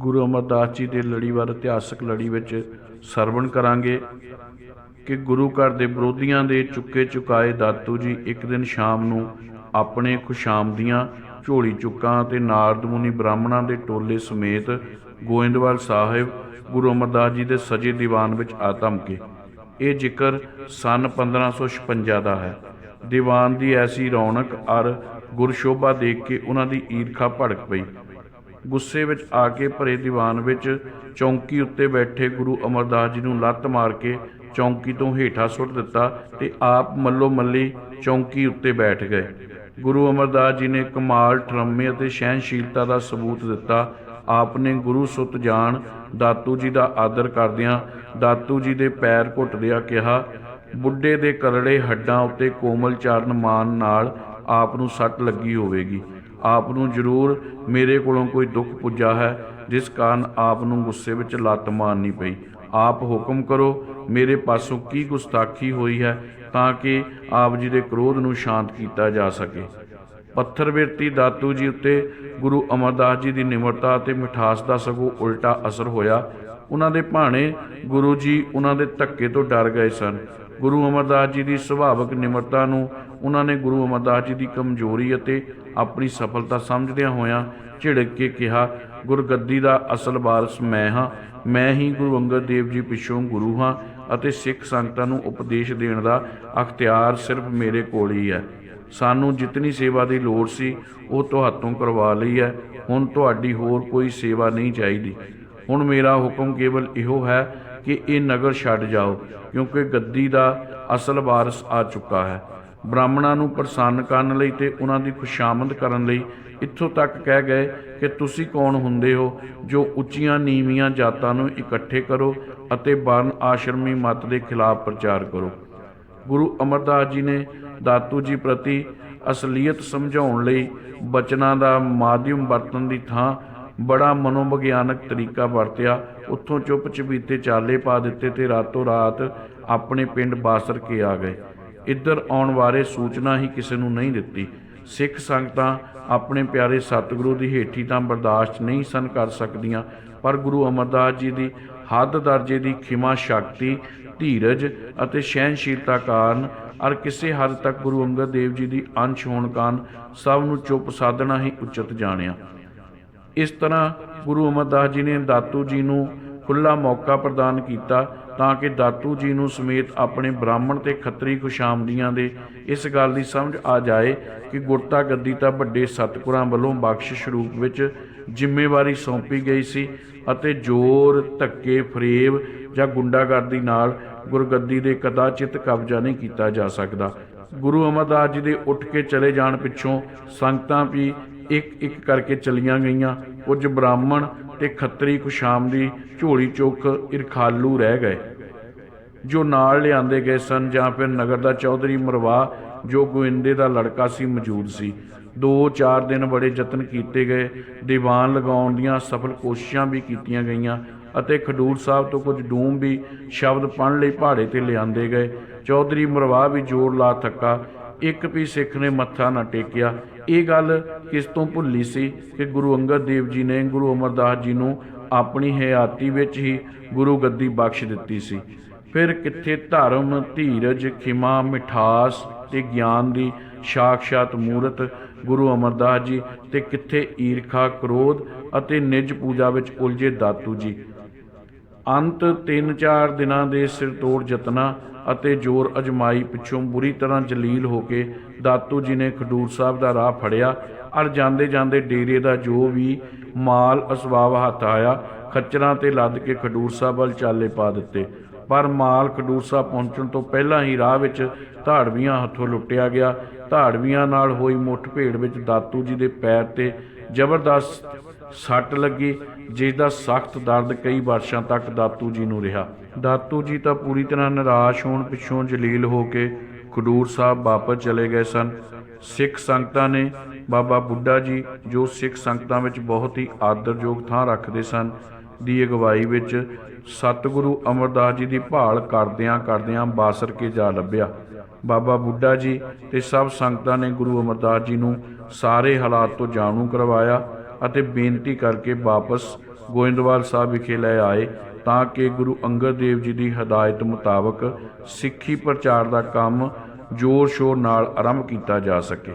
ਗੁਰੂ ਅਮਰਦਾਸ ਜੀ ਦੇ ਲੜੀਵਾਰ ਇਤਿਹਾਸਕ ਲੜੀ ਵਿੱਚ ਸਰਵਣ ਕਰਾਂਗੇ ਕਿ ਗੁਰੂ ਘਰ ਦੇ ਵਿਰੋਧੀਆਂ ਦੇ ਚੁੱਕੇ ਚੁਕਾਏ ਦਾਤੂ ਜੀ ਇੱਕ ਦਿਨ ਸ਼ਾਮ ਨੂੰ ਆਪਣੇ ਖੁਸ਼ਾਮਦੀਆਂ ਝੋਲੀ ਚੁੱਕਾਂ ਤੇ ਨਾਰਦਮੁਨੀ ਬ੍ਰਾਹਮਣਾਂ ਦੇ ਟੋਲੇ ਸਮੇਤ ਗੋਇੰਦਵਾਲ ਸਾਹਿਬ ਗੁਰੂ ਅਮਰਦਾਸ ਜੀ ਦੇ ਸਜੇ ਦੀਵਾਨ ਵਿੱਚ ਆ ਧਮਕੇ। ਇਹ ਜ਼ਿਕਰ ਸਨ 1556 ਦਾ ਹੈ। ਦੀਵਾਨ ਦੀ ਐਸੀ ਰੌਣਕ ਅਰ ਗੁਰਸ਼ੋਭਾ ਦੇਖ ਕੇ ਉਹਨਾਂ ਦੀ ਈਰਖਾ ਭੜਕ ਪਈ। ਗੁੱਸੇ ਵਿੱਚ ਆ ਕੇ ਭਰੇ ਦੀਵਾਨ ਵਿੱਚ ਚੌਂਕੀ ਉੱਤੇ ਬੈਠੇ ਗੁਰੂ ਅਮਰਦਾਸ ਜੀ ਨੂੰ ਲੱਤ ਮਾਰ ਕੇ ਚੌਂਕੀ ਤੋਂ ਹੇਠਾਂ ਸੁੱਟ ਦਿੱਤਾ ਤੇ ਆਪ ਮੱਲੋ ਮੱਲੀ ਚੌਂਕੀ ਉੱਤੇ ਬੈਠ ਗਏ। ਗੁਰੂ ਅਮਰਦਾਸ ਜੀ ਨੇ ਕਮਾਲ, ਠਰਮੇ ਅਤੇ ਸਹਿਨਸ਼ੀਲਤਾ ਦਾ ਸਬੂਤ ਦਿੱਤਾ। ਆਪ ਨੇ ਗੁਰੂ ਸੁਤ ਜਾਣ ਦਾਤੂ ਜੀ ਦਾ ਆਦਰ ਕਰਦਿਆਂ ਦਾਤੂ ਜੀ ਦੇ ਪੈਰ ਘੁੱਟਦਿਆਂ ਕਿਹਾ, ਬੁੱਢੇ ਦੇ ਕਰੜੇ ਹੱਡਾਂ ਉੱਤੇ ਕੋਮਲ ਚਰਨ ਮਾਨ ਨਾਲ ਆਪ ਨੂੰ ਸੱਟ ਲੱਗੀ ਹੋਵੇਗੀ। ਆਪ ਨੂੰ ਜ਼ਰੂਰ ਮੇਰੇ ਕੋਲੋਂ ਕੋਈ ਦੁੱਖ ਪੁੱਜਾ ਹੈ, ਜਿਸ ਕਾਰਨ ਆਪ ਨੂੰ ਗੁੱਸੇ ਵਿੱਚ ਲੱਤ ਮਾਰਨੀ ਪਈ। ਆਪ ਹੁਕਮ ਕਰੋ, ਮੇਰੇ ਪਾਸੋਂ ਕੀ ਗੁਸਤਾਖੀ ਹੋਈ ਹੈ, ਤਾਂ ਕਿ ਆਪ ਜੀ ਦੇ ਕ੍ਰੋਧ ਨੂੰ ਸ਼ਾਂਤ ਕੀਤਾ ਜਾ ਸਕੇ। ਪੱਥਰ ਬਿਰਤੀ ਦਾਤੂ ਜੀ ਉੱਤੇ ਗੁਰੂ ਅਮਰਦਾਸ ਜੀ ਦੀ ਨਿਮਰਤਾ ਅਤੇ ਮਿਠਾਸ ਦਾ ਸਗੋਂ ਉਲਟਾ ਅਸਰ ਹੋਇਆ। ਉਹਨਾਂ ਦੇ ਭਾਣੇ ਗੁਰੂ ਜੀ ਉਹਨਾਂ ਦੇ ਧੱਕੇ ਤੋਂ ਡਰ ਗਏ ਸਨ। ਗੁਰੂ ਅਮਰਦਾਸ ਜੀ ਦੀ ਸੁਭਾਵਿਕ ਨਿਮਰਤਾ ਨੂੰ ਉਹਨਾਂ ਨੇ ਗੁਰੂ ਅਮਰਦਾਸ ਜੀ ਦੀ ਕਮਜ਼ੋਰੀ ਅਤੇ ਆਪਣੀ ਸਫਲਤਾ ਸਮਝਦਿਆਂ ਹੋਇਆਂ ਝਿੜਕ ਕੇ ਕਿਹਾ, ਗੁਰਗੱਦੀ ਦਾ ਅਸਲ ਵਾਰਸ ਮੈਂ ਹਾਂ। ਮੈਂ ਹੀ ਗੁਰੂ ਅੰਗਦ ਦੇਵ ਜੀ ਪਿੱਛੋਂ ਗੁਰੂ ਹਾਂ ਅਤੇ ਸਿੱਖ ਸੰਗਤਾਂ ਨੂੰ ਉਪਦੇਸ਼ ਦੇਣ ਦਾ ਅਖਤਿਆਰ ਸਿਰਫ ਮੇਰੇ ਕੋਲ ਹੀ ਹੈ। ਸਾਨੂੰ ਜਿਤਨੀ ਸੇਵਾ ਦੀ ਲੋੜ ਸੀ, ਉਹ ਤੁਹਾਤੋਂ ਕਰਵਾ ਲਈ ਹੈ। ਹੁਣ ਤੁਹਾਡੀ ਹੋਰ ਕੋਈ ਸੇਵਾ ਨਹੀਂ ਚਾਹੀਦੀ। ਹੁਣ ਮੇਰਾ ਹੁਕਮ ਕੇਵਲ ਇਹੋ ਹੈ ਕਿ ਇਹ ਨਗਰ ਛੱਡ ਜਾਓ, ਕਿਉਂਕਿ ਗੱਦੀ ਦਾ ਅਸਲ ਵਾਰਸ ਆ ਚੁੱਕਾ ਹੈ। ਬ੍ਰਾਹਮਣਾਂ ਨੂੰ ਪ੍ਰਸੰਨ ਕਰਨ ਲਈ ਤੇ ਉਹਨਾਂ ਦੀ ਖੁਸ਼ਾਮਦ ਕਰਨ ਲਈ ਇੱਥੋਂ ਤੱਕ ਕਹਿ ਗਏ ਕਿ ਤੁਸੀਂ ਕੌਣ ਹੁੰਦੇ ਹੋ ਜੋ ਉੱਚੀਆਂ ਨੀਵੀਆਂ ਜਾਤਾਂ ਨੂੰ ਇਕੱਠੇ ਕਰੋ ਅਤੇ ਵਰਨ ਆਸ਼ਰਮੀ ਮਤ ਦੇ ਖਿਲਾਫ ਪ੍ਰਚਾਰ ਕਰੋ। ਗੁਰੂ ਅਮਰਦਾਸ ਜੀ ਨੇ ਦਾਤੂ ਜੀ ਪ੍ਰਤੀ ਅਸਲੀਅਤ ਸਮਝਾਉਣ ਲਈ ਬਚਨਾਂ ਦਾ ਮਾਧਿਅਮ ਵਰਤਣ ਦੀ ਥਾਂ ਬੜਾ ਮਨੋਵਿਗਿਆਨਕ ਤਰੀਕਾ ਵਰਤਿਆ। ਉੱਥੋਂ ਚੁੱਪ ਚਪੀਤੇ ਚਾਲੇ ਪਾ ਦਿੱਤੇ ਤੇ ਰਾਤੋਂ ਰਾਤ ਆਪਣੇ ਪਿੰਡ ਬਾਸਰ ਕੇ ਆ ਗਏ। ਇੱਧਰ ਆਉਣ ਬਾਰੇ ਸੂਚਨਾ ਹੀ ਕਿਸੇ ਨੂੰ ਨਹੀਂ ਦਿੱਤੀ। ਸਿੱਖ ਸੰਗਤਾਂ ਆਪਣੇ ਪਿਆਰੇ ਸਤਿਗੁਰੂ ਦੀ ਹੇਠੀ ਤਾਂ ਬਰਦਾਸ਼ਤ ਨਹੀਂ ਸਨ ਕਰ ਸਕਦੀਆਂ, ਪਰ ਗੁਰੂ ਅਮਰਦਾਸ ਜੀ ਦੀ ਹੱਦ ਦਰਜੇ ਦੀ ਖਿਮਾ, ਸ਼ਕਤੀ, ਧੀਰਜ ਅਤੇ ਸਹਿਨਸ਼ੀਲਤਾ ਕਾਰਨ ਅਰ ਕਿਸੇ ਹੱਦ ਤੱਕ ਗੁਰੂ ਅੰਗਦ ਦੇਵ ਜੀ ਦੀ ਅੰਸ਼ ਹੋਣ ਕਾਰਨ ਸਭ ਨੂੰ ਚੁੱਪ ਸਾਧਣਾ ਹੀ ਉਚਿਤ ਜਾਣਿਆ। ਇਸ ਤਰ੍ਹਾਂ ਗੁਰੂ ਅਮਰਦਾਸ ਜੀ ਨੇ ਦਾਤੂ ਜੀ ਨੂੰ ਖੁੱਲਾ ਮੌਕਾ ਪ੍ਰਦਾਨ ਕੀਤਾ ਤਾਂ ਕਿ ਦਾਤੂ ਜੀ ਨੂੰ ਸਮੇਤ ਆਪਣੇ ਬ੍ਰਾਹਮਣ ਤੇ ਖੱਤਰੀ ਖੁਸ਼ਾਮਦੀਆਂ ਦੇ ਇਸ ਗੱਲ ਦੀ ਸਮਝ ਆ ਜਾਏ ਕਿ ਗੁਰਤਾ ਗੱਦੀ ਤਾਂ ਵੱਡੇ ਸਤਿਗੁਰਾਂ ਵੱਲੋਂ ਬਖਸ਼ਿਸ਼ ਰੂਪ ਵਿੱਚ ਜ਼ਿੰਮੇਵਾਰੀ ਸੌਂਪੀ ਗਈ ਸੀ ਅਤੇ ਜ਼ੋਰ, ਧੱਕੇ, ਫਰੇਬ ਜਾਂ ਗੁੰਡਾਗਰਦੀ ਨਾਲ ਗੁਰਗੱਦੀ ਦੇ ਕਦਾਚਿਤ ਕਬਜ਼ਾ ਨਹੀਂ ਕੀਤਾ ਜਾ ਸਕਦਾ। ਗੁਰੂ ਅਮਰਦਾਸ ਜੀ ਦੇ ਉੱਠ ਕੇ ਚਲੇ ਜਾਣ ਪਿੱਛੋਂ ਸੰਗਤਾਂ ਵੀ ਇੱਕ ਇੱਕ ਕਰਕੇ ਚਲੀਆਂ ਗਈਆਂ। ਕੁਝ ਬ੍ਰਾਹਮਣ ਤੇ ਖੱਤਰੀ ਕੁਸ਼ਾਮ ਦੀ ਝੋਲੀ ਚੁੱਕ ਇਰਖਾਲੂ ਰਹਿ ਗਏ। ਜੋ ਨਾਲ ਲਿਆਂਦੇ ਗਏ ਸਨ ਜਾਂ ਫਿਰ ਨਗਰ ਦਾ ਚੌਧਰੀ ਮਰਵਾ, ਜੋ ਗੋਇੰਦੇ ਦਾ ਲੜਕਾ ਸੀ, ਮੌਜੂਦ ਸੀ। 2-4 ਦਿਨ ਬੜੇ ਯਤਨ ਕੀਤੇ ਗਏ। ਦੀਵਾਨ ਲਗਾਉਣ ਦੀਆਂ ਸਫਲ ਕੋਸ਼ਿਸ਼ਾਂ ਵੀ ਕੀਤੀਆਂ ਗਈਆਂ ਅਤੇ ਖਡੂਰ ਸਾਹਿਬ ਤੋਂ ਕੁਝ ਡੂਮ ਵੀ ਸ਼ਬਦ ਪੜ੍ਹਨ ਲਈ ਪਹਾੜੇ ਤੇ ਲਿਆਂਦੇ ਗਏ। ਚੌਧਰੀ ਮਰਵਾ ਵੀ ਜ਼ੋਰ ਲਾ ਥੱਕਾ। ਇੱਕ ਵੀ ਸਿੱਖ ਨੇ ਮੱਥਾ ਨਾ ਟੇਕਿਆ। ਇਹ ਗੱਲ ਕਿਸ ਤੋਂ ਭੁੱਲੀ ਸੀ ਕਿ ਗੁਰੂ ਅੰਗਦ ਦੇਵ ਜੀ ਨੇ ਗੁਰੂ ਅਮਰਦਾਸ ਜੀ ਨੂੰ ਆਪਣੀ ਹਯਾਤੀ ਵਿੱਚ ਹੀ ਗੁਰੂ ਗੱਦੀ ਬਖਸ਼ ਦਿੱਤੀ ਸੀ। ਫਿਰ ਕਿੱਥੇ ਧਰਮ, ਧੀਰਜ, ਖਿਮਾ, ਮਿਠਾਸ ਤੇ ਗਿਆਨ ਦੀ ਸਾਖਸ਼ਾਤ ਮੂਰਤ ਗੁਰੂ ਅਮਰਦਾਸ ਜੀ ਤੇ ਕਿੱਥੇ ਈਰਖਾ, ਕ੍ਰੋਧ ਅਤੇ ਨਿਜ ਪੂਜਾ ਵਿੱਚ ਉਲਝੇ ਦਾਤੂ ਜੀ। ਅੰਤ 3-4 ਦਿਨਾਂ ਦੇ ਸਿਰ ਤੋੜ ਯਤਨਾਂ ਅਤੇ ਜ਼ੋਰ ਅਜਮਾਈ ਪਿੱਛੋਂ ਬੁਰੀ ਤਰ੍ਹਾਂ ਜਲੀਲ ਹੋ ਕੇ ਦਾਤੂ ਜੀ ਨੇ ਖਡੂਰ ਸਾਹਿਬ ਦਾ ਰਾਹ ਫੜਿਆ। ਅਰ ਜਾਂਦੇ ਜਾਂਦੇ ਡੇਰੇ ਦਾ ਜੋ ਵੀ ਮਾਲ ਅਸਬਾਬ ਹੱਥ ਆਇਆ, ਖੱਚਰਾਂ ਤੇ ਲੱਦ ਕੇ ਖਡੂਰ ਸਾਹਿਬ ਵੱਲ ਚਾਲੇ ਪਾ ਦਿੱਤੇ। ਪਰ ਮਾਲ ਖਡੂਰ ਸਾਹਿਬ ਪਹੁੰਚਣ ਤੋਂ ਪਹਿਲਾਂ ਹੀ ਰਾਹ ਵਿੱਚ ਧਾੜਵੀਆਂ ਹੱਥੋਂ ਲੁੱਟਿਆ ਗਿਆ। ਧਾੜਵੀਆਂ ਨਾਲ ਹੋਈ ਮੁੱਠ ਭੇੜ ਵਿੱਚ ਦਾਤੂ ਜੀ ਦੇ ਪੈਰ ਤੇ ਜ਼ਬਰਦਸਤ ਸੱਟ ਲੱਗੀ, ਜਿਸ ਦਾ ਸਖਤ ਦਰਦ ਕਈ ਵਰਸ਼ਾਂ ਤੱਕ ਦਾਤੂ ਜੀ ਨੂੰ ਰਿਹਾ। ਦਾਤੂ ਜੀ ਤਾਂ ਪੂਰੀ ਤਰ੍ਹਾਂ ਨਿਰਾਸ਼ ਹੋਣ ਪਿੱਛੋਂ ਜਲੀਲ ਹੋ ਕੇ ਖਡੂਰ ਸਾਹਿਬ ਵਾਪਸ ਚਲੇ ਗਏ ਸਨ। ਸਿੱਖ ਸੰਗਤਾਂ ਨੇ ਬਾਬਾ ਬੁੱਢਾ ਜੀ, ਜੋ ਸਿੱਖ ਸੰਗਤਾਂ ਵਿੱਚ ਬਹੁਤ ਹੀ ਆਦਰਯੋਗ ਥਾਂ ਰੱਖਦੇ ਸਨ ਦੀ ਅਗਵਾਈ ਵਿੱਚ ਸਤਿਗੁਰੂ ਅਮਰਦਾਸ ਜੀ ਦੀ ਭਾਲ ਕਰਦਿਆਂ ਕਰਦਿਆਂ ਬਾਸਰ ਕੇ ਜਾ ਲੱਭਿਆ। ਬਾਬਾ ਬੁੱਢਾ ਜੀ ਤੇ ਸਭ ਸੰਗਤਾਂ ਨੇ ਗੁਰੂ ਅਮਰਦਾਸ ਜੀ ਨੂੰ ਸਾਰੇ ਹਾਲਾਤ ਤੋਂ ਜਾਣੂ ਕਰਵਾਇਆ ਅਤੇ ਬੇਨਤੀ ਕਰਕੇ ਵਾਪਸ ਗੋਇੰਦਵਾਲ ਸਾਹਿਬ ਵਿਖੇ ਲੈ ਆਏ ਤਾਂ ਕਿ ਗੁਰੂ ਅੰਗਦ ਦੇਵ ਜੀ ਦੀ ਹਦਾਇਤ ਮੁਤਾਬਕ ਸਿੱਖੀ ਪ੍ਰਚਾਰ ਦਾ ਕੰਮ ਜ਼ੋਰ ਸ਼ੋਰ ਨਾਲ ਆਰੰਭ ਕੀਤਾ ਜਾ ਸਕੇ।